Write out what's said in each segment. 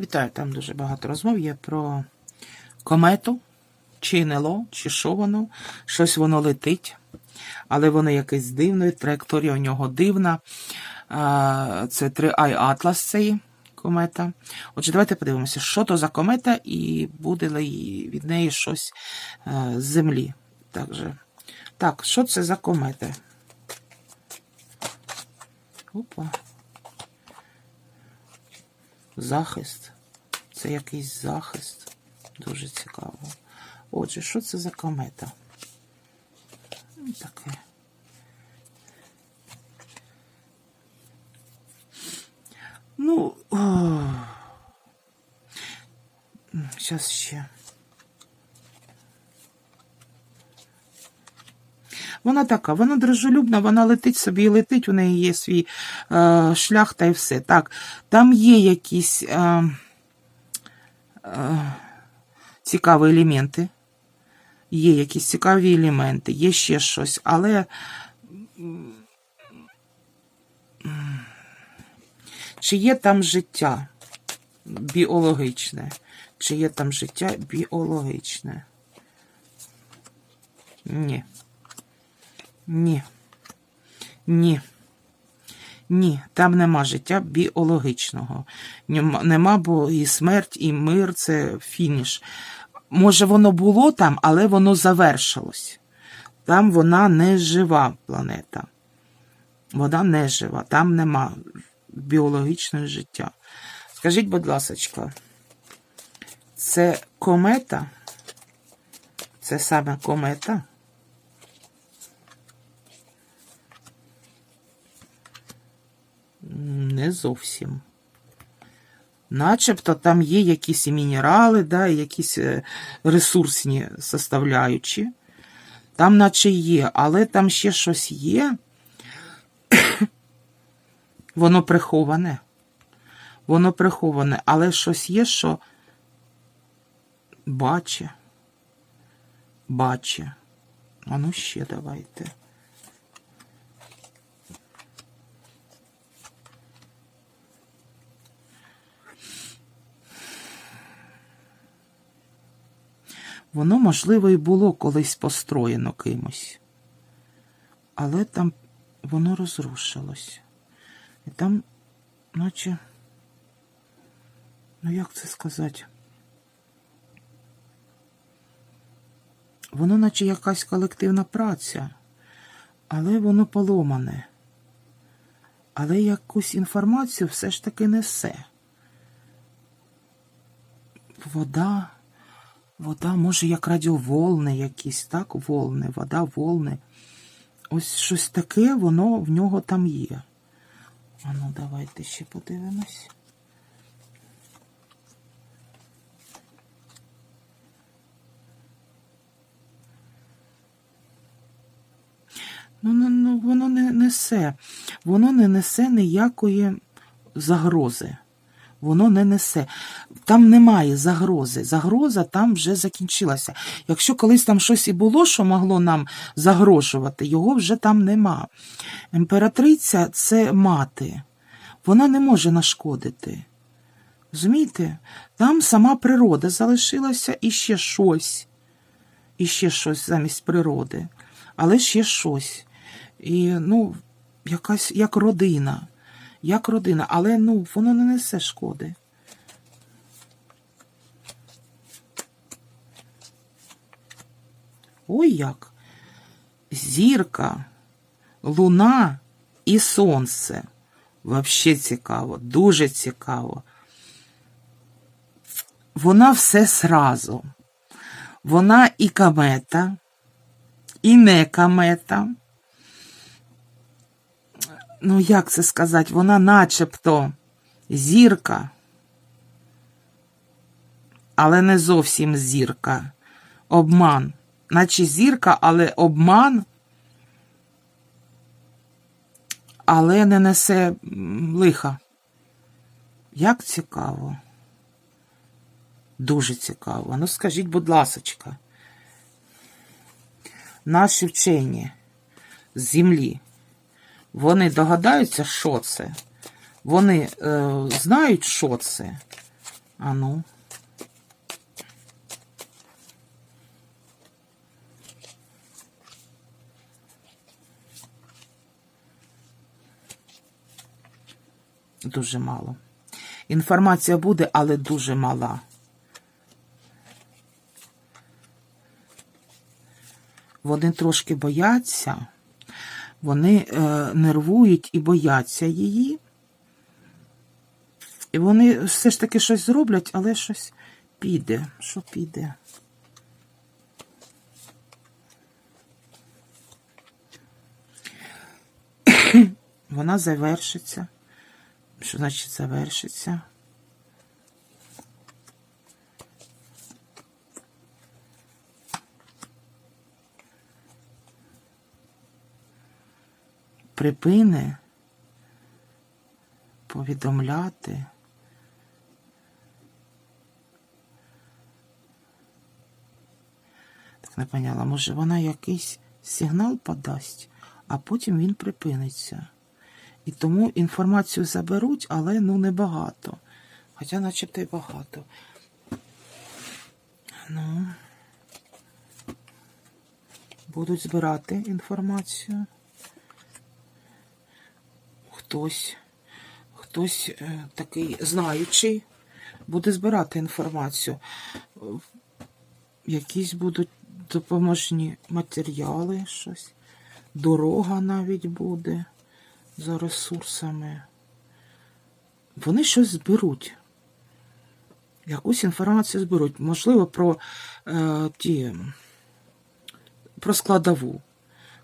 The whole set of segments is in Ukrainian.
Вітаю, там дуже багато розмов є про комету, чи НЛО, чи що воно, щось воно летить, але воно якесь дивне, траєкторія у нього дивна. Це 3i Атлас цей комета. Отже, давайте подивимося, що то за комета і буде ли від неї щось е, з землі. Так, же. так, що це за комета? Опа. Захист. Це якийсь захист. Дуже цікаво. Отже, що це за комета? Таке. Ну, зараз ще. Вона така, вона дружелюбна, вона летить собі і летить, у неї є свій е, шлях та й все. Так, там є якісь е, е, цікаві елементи. Є якісь цікаві елементи, є ще щось, але чи є там життя біологічне? Чи є там життя біологічне? Ні. Ні. Ні. Ні, там нема життя біологічного. Нема, бо і смерть, і мир це фініш. Може, воно було там, але воно завершилось. Там вона не жива планета. Вона не жива, там нема біологічного життя. Скажіть, будь ласка, це комета? Це саме комета? Не зовсім. Начебто там є якісь і мінерали, да, і якісь е, ресурсні составляючі. Там, наче є, але там ще щось є. Воно приховане. Воно приховане, але щось є, що баче. Баче. А ну ще давайте. Воно, можливо, і було колись построєно кимось. Але там воно розрушилось. І там, наче, ну як це сказати? Воно, наче якась колективна праця, але воно поломане. Але якусь інформацію все ж таки несе. Вода. Вода, може, як радіоволни якісь, так? Волни, вода, волни. Ось щось таке, воно в нього там є. А ну, давайте ще подивимось. Ну, ну, ну воно не несе. Воно не несе ніякої загрози воно не несе. Там немає загрози. Загроза там вже закінчилася. Якщо колись там щось і було, що могло нам загрожувати, його вже там нема. Імператриця це мати, вона не може нашкодити. Розумієте? Там сама природа залишилася і ще щось, і ще щось замість природи, але ще щось. І, ну, якась як родина як родина, але ну, воно не несе шкоди. Ой як. Зірка, луна і сонце. Взагалі цікаво, дуже цікаво. Вона все сразу. Вона і камета, і не камета ну як це сказати, вона начебто зірка, але не зовсім зірка. Обман. Наче зірка, але обман, але не несе лиха. Як цікаво. Дуже цікаво. Ну, скажіть, будь ласочка, наші вчені з землі. Вони догадаються, що це. Вони е, знають, що це. А Дуже мало. Інформація буде, але дуже мала. Вони трошки бояться, вони е, нервують і бояться її. І вони все ж таки щось зроблять, але щось піде. Що піде? Вона завершиться. Що значить завершиться? Припине повідомляти. Так не поняла, може вона якийсь сигнал подасть, а потім він припиниться. І тому інформацію заберуть, але ну небагато. Хоча начебто й багато. Ну, будуть збирати інформацію. Хтось, хтось е, такий знаючий буде збирати інформацію. Якісь будуть допоможні матеріали, щось. Дорога навіть буде за ресурсами. Вони щось зберуть. Якусь інформацію зберуть. Можливо, про е, ті, про складову.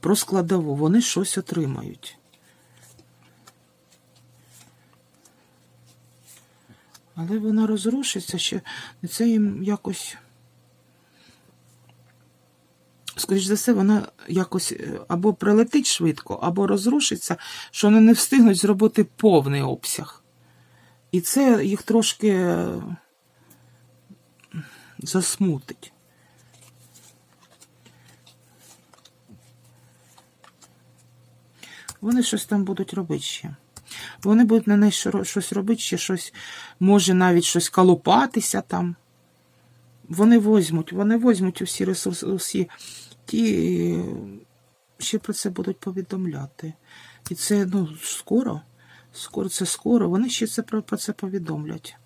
Про складову. Вони щось отримають. Але вона розрушиться ще. Це їм якось. Скоріш за все, вона якось е, або прилетить швидко, або розрушиться, що вони не встигнуть зробити повний обсяг. І це їх трошки е, засмутить. Вони щось там будуть робити ще. Вони будуть на неї щось робити, ще щось, може навіть щось колупатися там. Вони возьмуть, вони возьмуть усі ресурси, усі е, ще про це будуть повідомляти. І це ну, скоро, скоро це скоро. Вони ще це про, про це повідомлять.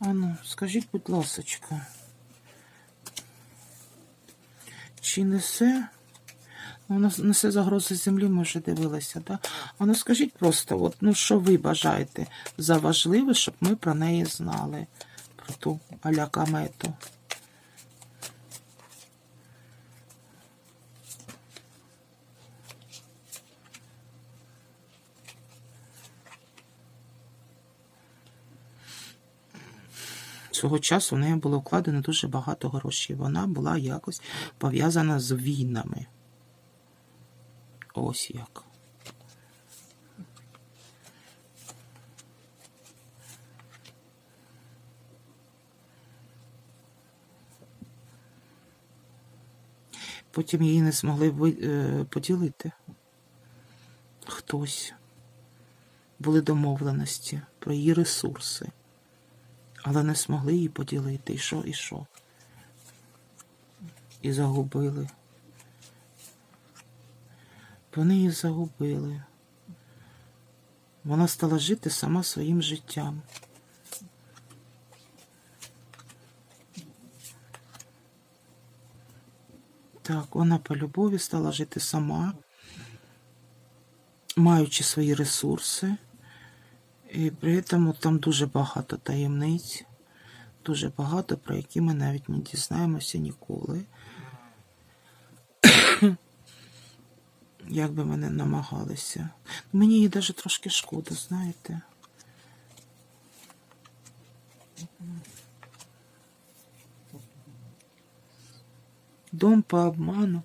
Ану, скажіть, будь ласочка, чи несе? Ну, Вона несе загрози землі, ми вже дивилися, да? А ну скажіть просто, от, ну що ви бажаєте за важливе, щоб ми про неї знали, про ту аля Свого часу в неї було вкладено дуже багато грошей. Вона була якось пов'язана з війнами. Ось як. Потім її не змогли е, поділити. Хтось. Були домовленості про її ресурси, але не змогли її поділити. І що, і що? І загубили. Вони її загубили. Вона стала жити сама своїм життям. Так, вона по любові стала жити сама, маючи свої ресурси. І при цьому там дуже багато таємниць, дуже багато, про які ми навіть не дізнаємося ніколи. Як би ми не намагалися. Мені її навіть трошки шкода, знаєте. Дом по обману.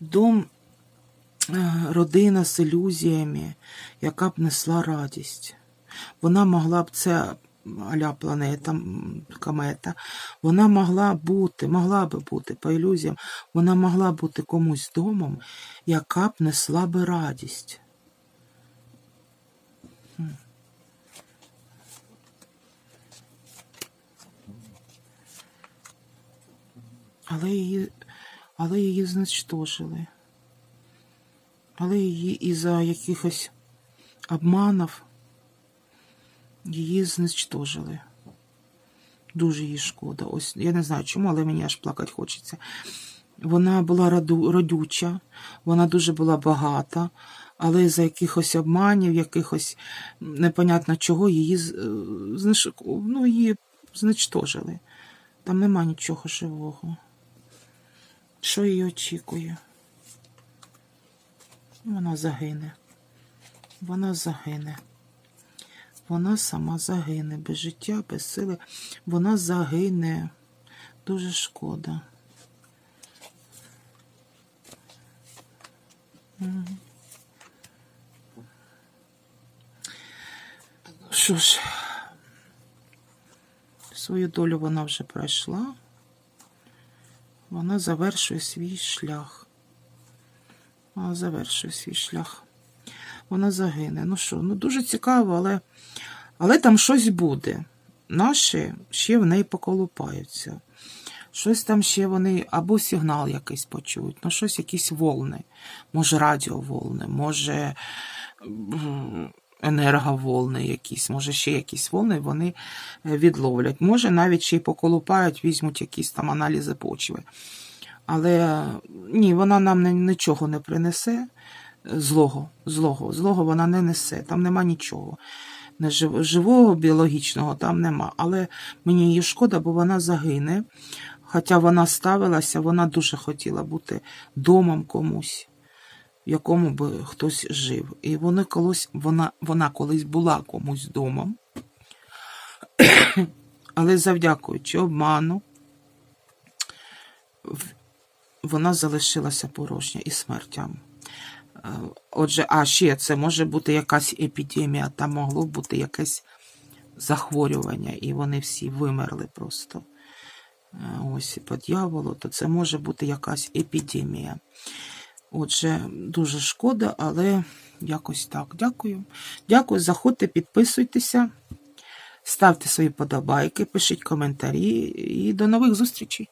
Дом Е, родина з ілюзіями, яка б несла радість. Вона могла б це аля планета комета, вона могла бути, могла би бути по ілюзіям, вона могла бути комусь домом, яка б несла би радість. Але її, але її знищтожили. Але її із-за якихось обманів її знищожили. Дуже їй шкода. Ось я не знаю чому, але мені аж плакати хочеться. Вона була роду, родюча, вона дуже була багата, але за якихось обманів, якихось непонятно чого, її е, ну, її знищожили. Там нема нічого живого. Що її очікує? Вона загине. Вона загине. Вона сама загине. Без життя, без сили. Вона загине. Дуже шкода. Що ж, свою долю вона вже пройшла. Вона завершує свій шлях. Вона завершує свій шлях. Вона загине. Ну що, ну дуже цікаво, але, але там щось буде. Наші ще в неї поколупаються. Щось там ще вони або сигнал якийсь почують, ну щось, якісь волни. Може, радіоволни, може енерговолни якісь, може ще якісь волни вони е, відловлять. Може, навіть ще й поколупають, візьмуть якісь там аналізи почви. Але ні, вона нам нічого не принесе. Злого, злого, злого вона не несе, там нема нічого. Живого біологічного там нема. Але мені її шкода, бо вона загине. Хоча вона ставилася, вона дуже хотіла бути домом комусь, в якому би хтось жив. І вони колись, вона, вона колись була комусь домом. Але завдякуючи обману, вона залишилася порожня і смертям. Е, Отже, а ще це може бути якась епідемія, там могло бути якесь захворювання, і вони всі вимерли просто. Е, Ось по дьяволу, то це може бути якась епідемія. Отже, дуже шкода, але якось так. Дякую. Дякую, заходьте, підписуйтеся, ставте свої подобайки, пишіть коментарі і до нових зустрічей.